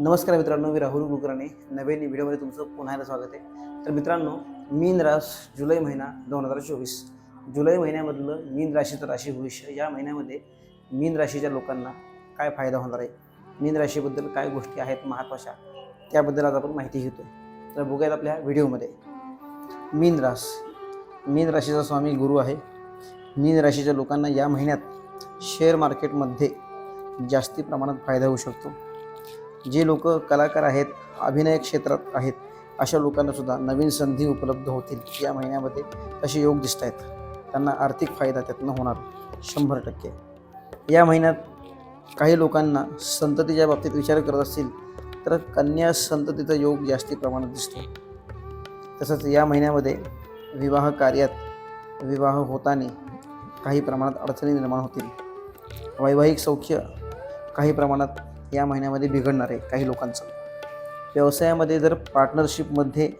नमस्कार मित्रांनो मी राहुल कुलकर्णी. नवीन व्हिडिओमध्ये तुमचं पुन्हा एकदा स्वागत आहे. तर मित्रांनो मीन रास जुलै महिना दोन हजार चोवीस. जुलै महिन्यामधलं मीन राशीचं राशी भविष्य या महिन्यामध्ये मीन राशीच्या लोकांना काय फायदा होणार आहे? मीन राशीबद्दल काय गोष्टी आहेत महत्त्वाच्या त्याबद्दल आज आपण माहिती घेतो आहे तर बघूयात आपल्या व्हिडिओमध्ये. मीन रास. मीन राशीचा स्वामी गुरु आहे. मीन राशीच्या लोकांना या महिन्यात शेअर मार्केटमध्ये जास्ती प्रमाणात फायदा होऊ शकतो. जे लोक कलाकार आहेत अभिनय क्षेत्रात आहेत अशा लोकांना सुद्धा नवीन संधी उपलब्ध होतील या महिन्यामध्ये असे योग दिसत आहेत. त्यांना आर्थिक फायदा त्यातनं होणार शंभर टक्के. या महिन्यात काही लोकांना संततीच्या बाबतीत विचार करत असतील तर कन्या संततीचा योग जास्ती प्रमाणात दिसतो तसंच या महिन्यामध्ये विवाह कार्यात विवाह होताना काही प्रमाणात अडचणी निर्माण होतील. वैवाहिक सौख्य काही प्रमाणात या महिन्यामध्ये बिघडणार आहे काही लोकांचं. व्यवसायामध्ये जर पार्टनरशिपमध्ये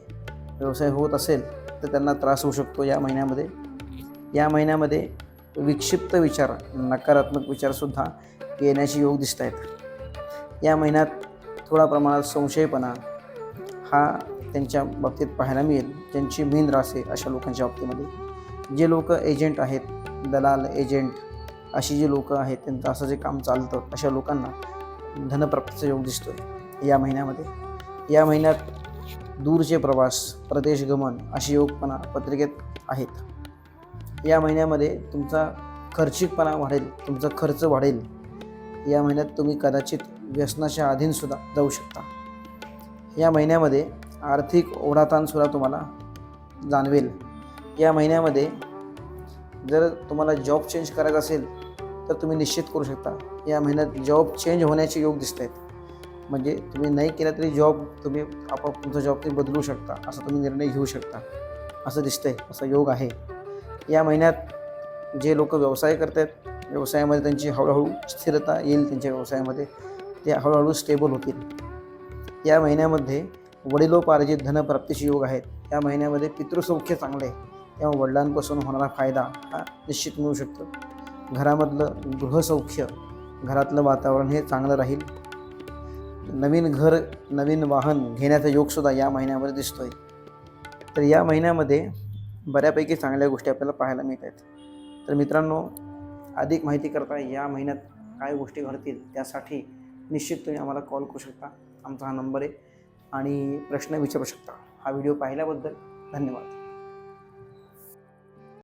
व्यवसाय होत असेल तर त्यांना त्रास होऊ शकतो या महिन्यामध्ये. या महिन्यामध्ये विक्षिप्त विचार नकारात्मक विचारसुद्धा येण्याचे योग दिसत आहेत या महिन्यात थोडा प्रमाणात संशयपणा हा त्यांच्या बाबतीत पाहायला मिळेल. ज्यांची मीन रास आहे अशा लोकांच्या बाबतीमध्ये. जे लोक एजंट आहेत दलाल एजंट अशी जी लोकं आहेत त्यांचं असं जे काम चालतं अशा लोकांना धनप्राप्तीचा योग दिसतो आहे या महिन्यामध्ये. या महिन्यात दूरचे प्रवास प्रदेश गमन असे योगपणा पत्रिकेत आहेत. या महिन्यामध्ये तुमचा खर्चिकपणा वाढेल तुमचा खर्च वाढेल. या महिन्यात तुम्ही कदाचित व्यसनाच्या अधीनसुद्धा जाऊ शकता. या महिन्यामध्ये आर्थिक ओढाताणसुद्धा तुम्हाला जाणवेल. या महिन्यामध्ये जर तुम्हाला जॉब चेंज करायचा असेल तर तुम्ही निश्चित करू शकता. या महिन्यात जॉब चेंज होण्याचे योग दिसत आहेत म्हणजे तुम्ही नाही केला तरी जॉब तुम्ही आपोआप तुमचा जॉब तुम्ही बदलू शकता. असा तुम्ही निर्णय घेऊ शकता. असं दिसतंय. असा योग आहे. या महिन्यात जे लोक व्यवसाय करत आहेत व्यवसायामध्ये त्यांची हळूहळू स्थिरता येईल. त्यांच्या व्यवसायामध्ये ते हळूहळू स्टेबल होतील. या महिन्यामध्ये वडिलोपार्जित धनप्राप्तीचे योग आहेत. या महिन्यामध्ये पितृसौख्य चांगले आहे. त्यामुळे वडिलांपासून होणारा फायदा हा निश्चित मिळू शकतो. घरामधलं गृहसौख्य घरातलं वातावरण हे चांगलं राहील. नवीन घर नवीन वाहन घेण्याचा योगसुद्धा या महिन्यामध्ये दिसतो आहे तर या महिन्यामध्ये बऱ्यापैकी चांगल्या गोष्टी आपल्याला पाहायला मिळत आहेत. तर मित्रांनो अधिक माहिती करता या महिन्यात काय गोष्टी घडतील त्यासाठी निश्चित तुम्ही आम्हाला कॉल करू शकता. आमचा हा नंबर आहे. आणि प्रश्न विचारू शकता. हा व्हिडिओ पाहिल्याबद्दल धन्यवाद.